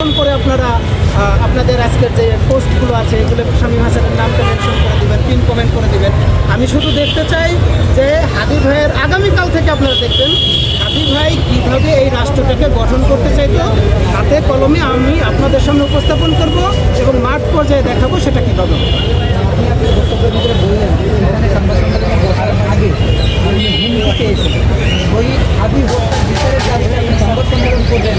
করে আপনারা আপনাদের আজকের যে পোস্টগুলো আছে, এগুলো শামীম হাসানের নামটা মেনশন করে দিবেন পিন কমেন্ট করে দিবেন। আমি শুধু দেখতে চাই যে হাদি ভাইয়ের আগামীকাল থেকে আপনারা দেখবেন হাদি ভাই কীভাবে এই রাষ্ট্রটাকে গঠন করতে চাইতো হাতে কলমে আমি আপনাদের সামনে উপস্থাপন করব এবং মাঠ পর্যায়ে দেখাবো সেটা কীভাবে হবে। বক্তব্যের ভিতরে বললেন এখানে সংবাদ সম্মেলনে বসার আগে আপনি হুমকি পেয়েছেন ওই আদি বিচারের দাবিতে আপনি সংবাদ সম্মেলন করবেন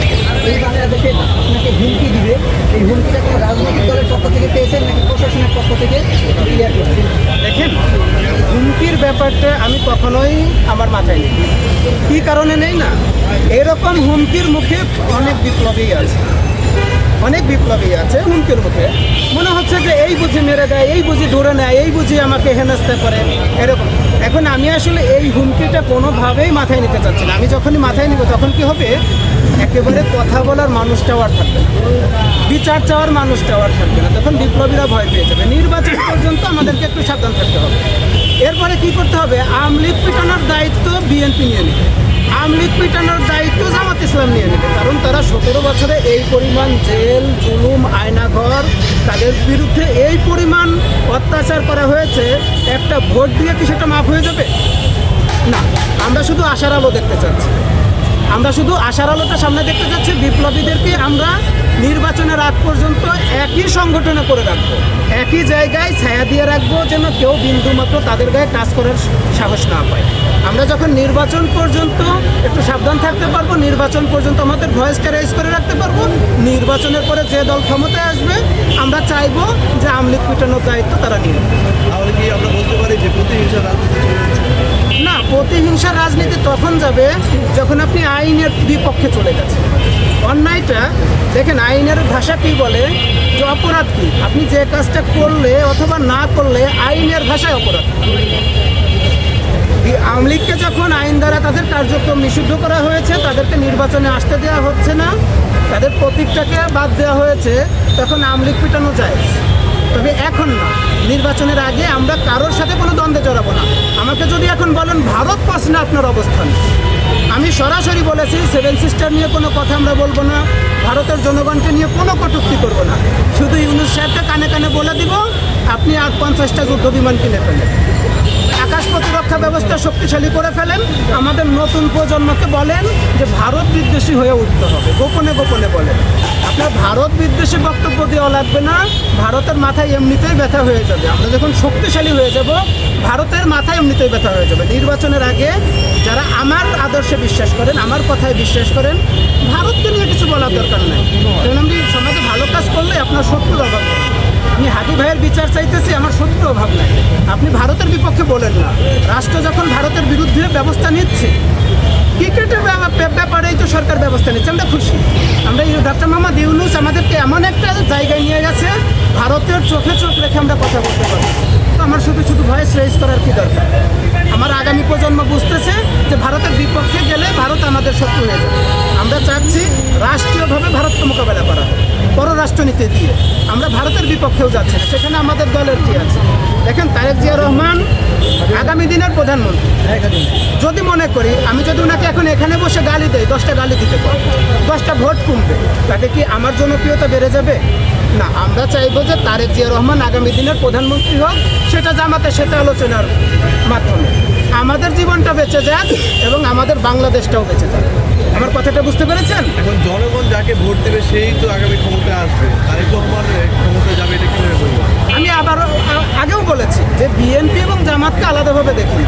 এই বাংলাদেশে আপনাকে হুমকি দিবে এই হুমকিটা কোনো রাজনৈতিক দলের পক্ষ থেকে পেয়েছেন নাকি প্রশাসনের পক্ষ থেকে? ক্লিয়ার দেখেন, হুমকির ব্যাপারটা আমি কখনোই আমার মাথায় নেই। কী কারণে নেই না? এরকম হুমকির মুখে অনেক বিপ্লবী আছে। অনেক বিপ্লবী আছে হুমকির মুখে। মনে হচ্ছে যে এই বুঝি মেরে দেয়, এই বুঝি ধরে নেয়, এই বুঝি আমাকে হেনস্থা করে, এরকম। এখন আমি আসলে এই হুমকিটা কোনোভাবেই মাথায় নিতে চাচ্ছি না। আমি যখনই মাথায় নিব তখন কি হবে? একেবারে কথা বলার মানুষটাও আর থাকবে বিচার চাওয়ার মানুষটাও আর থাকবে না। তখন বিপ্লবীরা ভয় পেয়ে যাবে। নির্বাচন পর্যন্ত আমাদেরকে একটু সাবধান থাকতে হবে। এরপরে কি করতে হবে? আমলিগ পিটানোর দায়িত্ব বিএনপি নিয়ে নেবে। আমলিগ পিটানোর দায়িত্ব জামাত ইসলাম নিয়ে নেবে। কারণ তারা সতেরো বছরে এই পরিমাণ জেল, জুলুম, আয়নাঘর, তাদের বিরুদ্ধে এই পরিমাণ অত্যাচার করা হয়েছে, একটা ভোট দিয়ে কি সেটা মাফ হয়ে যাবে? না। আমরা শুধু আশার আলো দেখতে চাচ্ছি। আমরা শুধু আশার আলোটা সামনে দেখতে চাচ্ছি বিপ্লবীদেরকে আমরা নির্বাচনের আগ পর্যন্ত একই সংগঠনে করে রাখব একই জায়গায় ছায়া দিয়ে রাখব যেন কেউ বিন্দু মাত্র তাদের গায়ে টাচ করার সাহস না পায় আমরা যখন নির্বাচন পর্যন্ত একটু সাবধান থাকতে পারব, নির্বাচন পর্যন্ত আমাদের ভয়েসটা রেজ করে রাখতে পারব, নির্বাচনের পরে যে দল ক্ষমতায় আসবে, আমরা চাইব যে আমলিগ পিটানোর দায়িত্ব তারা নিয়ে। তাহলে কি আমরা বলতে পারি যে প্রতিহিংসা রাজনীতি? না প্রতিহিংসার রাজনীতি তখন যাবে যখন আপনি আইনের বিপক্ষে চলে গেছেন। অন্যায়টা, দেখেন, আইনের ভাষা কি বলে? যে অপরাধ কি? আপনি যে কাজটা করলে অথবা না করলে আইনের ভাষায় অপরাধ। আওয়ামী লীগকে যখন আইন দ্বারা তাদের কার্যক্রম নিষিদ্ধ করা হয়েছে, তাদেরকে নির্বাচনে আসতে দেওয়া হচ্ছে না, তাদের প্রতীকটাকে বাদ দেওয়া হয়েছে, তখন আওয়ামী লীগ পিটানো যায়। তবে এখন না। নির্বাচনের আগে আমরা কারোর সাথে কোনো দ্বন্দ্বে জড়াবো না। আমাকে যদি এখন বলেন, ভারত প্রশ্নে আপনার অবস্থান? আমি সরাসরি বলেছি সেভেন সিস্টার নিয়ে কোনো কথা আমরা বলব না। ভারতের জনগণকে নিয়ে কোনো কটুক্তি করব না। শুধু ইউনুস সাহেবকে কানে কানে বলে দিব আপনি আর পঞ্চাশটা যুদ্ধ বিমান কিনে ফেলেন। আকাশ প্রতিরক্ষা ব্যবস্থা শক্তিশালী করে ফেলেন। আমাদের নতুন প্রজন্মকে বলেন যে ভারত বিদ্বেষী হয়ে উঠতে হবে। গোপনে গোপনে বলেন। আপনার ভারত বিদ্বেষী বক্তব্য দেওয়া লাগবে না। ভারতের মাথায় এমনিতেই ব্যথা হয়ে যাবে। আমরা যখন শক্তিশালী হয়ে যাব, ভারতের মাথায় এমনিতেই ব্যথা হয়ে যাবে। নির্বাচনের আগে যারা আমার আদর্শে বিশ্বাস করেন, আমার কথায় বিশ্বাস করেন, ভারতকে নিয়ে কিছু বলার দরকার নেই। কারণ আমি সমাজে ভালো কাজ করলে আপনার নেই। আমি হাদি ভাইয়ের বিচার চাইতেছি, আমার সত্যি অভাব নাই। আপনি ভারতের বিপক্ষে বলেন না। রাষ্ট্র যখন ভারতের বিরুদ্ধে ব্যবস্থা নিচ্ছে, ক্রিকেটের ব্যা- ব্যা- ব্যাপারেই তো সরকার ব্যবস্থা নিচ্ছে। আমরা খুশি। আমরা এই ডক্টর মোহাম্মদ ইউনুস আমাদেরকে এমন একটা জায়গায় নিয়ে গেছে, ভারতের চোখে চোখ রেখে আমরা কথা বলতে পারি তো আমার শুধু শুধু ভয়েস রেজ করার কি দরকার? আমার আগামী প্রজন্ম বুঝতেছে যে ভারতের বিপক্ষে গেলে ভারত আমাদের শত্রু হয়ে যাবে। আমরা চাচ্ছি রাষ্ট্রীয়ভাবে ভারতকে মোকাবেলা করা। পররাষ্ট্রনীতি দিয়ে আমরা ভারতের বিপক্ষেও যাচ্ছি না। সেখানে আমাদের দলের কি আছে। দেখেন, তারেক জিয়া রহমান আগামী দিনের প্রধানমন্ত্রী। যদি মনে করি, আমি যদি ওনাকে এখন এখানে বসে গালি দেই, দশটা গালি দিতে পারি দশটা ভোট কমবে। তাতে কি আমার জনপ্রিয়তা বেড়ে যাবে? না, আমরা চাইব যে তারেক জিয়া রহমান আগামী দিনের প্রধানমন্ত্রী হোক, সেটা জামাতে সেটা আলোচনার মাধ্যমে। আমাদের জীবনটা বেঁচে যাক এবং আমাদের বাংলাদেশটাও বেঁচে যাক। আমার কথাটা বুঝতে পেরেছেন? এখন জনগণ যাকে ভোট দেবে, সেই তো আগামী ক্ষমতায় আসবে তারেক রহমান ক্ষমতায় যাবে এটা কীভাবে বলব আমি আবারও আ- আগেও বলেছি যে বিএনপি এবং জামাতকে আলাদাভাবে দেখি।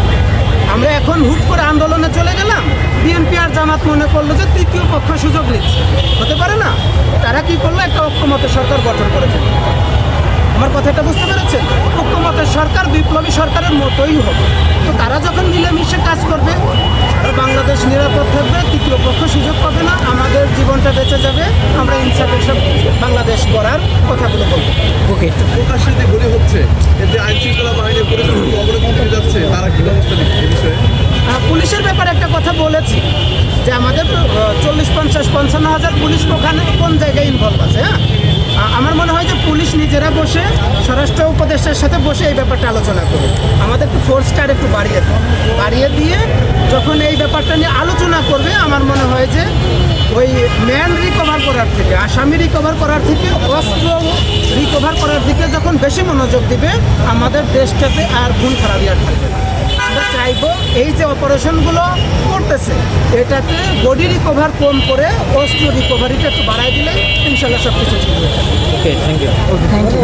আমরা এখন হুট করে আন্দোলনে চলে গেলাম বিএনপি আর জামাত মনে করল যে তৃতীয় পক্ষ সুযোগ নিচ্ছে। হতে পারে না তারা কি করল? একটা ঐক্যমতের সরকার গঠন করে ফেলল আমার কথাটা বুঝতে পেরেছেন? ঐক্যমতের সরকার বিপ্লবী সরকারের মতোই হবে তো তারা যখন মিলেমিশে কাজ করবে বাংলাদেশ নিরাপদ থাকবে তৃতীয় পক্ষ সুযোগ পাবে না আমাদের জীবনটা বেঁচে যাবে আমরা ইনসাফের সব বাংলাদেশ গড়ার কথাগুলো বলব। ওকে হচ্ছে এতে আইন শৃঙ্খলা পরিস্থিতি যাচ্ছে। তারা কি ব্যবস্থা নিচ্ছে বিষয়ে? পুলিশের ব্যাপারে একটা কথা বলেছি, যে আমাদের চল্লিশ, পঞ্চাশ, পঞ্চান্ন হাজার পুলিশ ওখানে কোন জায়গায় ইনভলভ আছে হ্যাঁ? আমার মনে হয় যে পুলিশ নিজেরা বসে, স্বরাষ্ট্র উপদেষ্টার সাথে বসে এই ব্যাপারটা আলোচনা করবে। ফোর্সটা আর একটু বাড়িয়ে দেয় বাড়িয়ে দিয়ে যখন এই ব্যাপারটা নিয়ে আলোচনা করবে, আমার মনে হয় যে ওই ম্যান রিকভার করার থেকে, আসামি রিকভার করার থেকে অস্ত্র রিকভার করার দিকে যখন বেশি মনোযোগ দিবে আমাদের দেশটাতে আর ভুল খারাপ আর থাকবে না। আমরা চাইব এই যে অপারেশনগুলো করতেছে এটাতে বডি রিকভার কম করে অস্ত্র রিকভারিটা একটু বাড়াই দিলে ইনশাল্লাহ সব কিছু ঠিক হয়ে যাবে। Thank you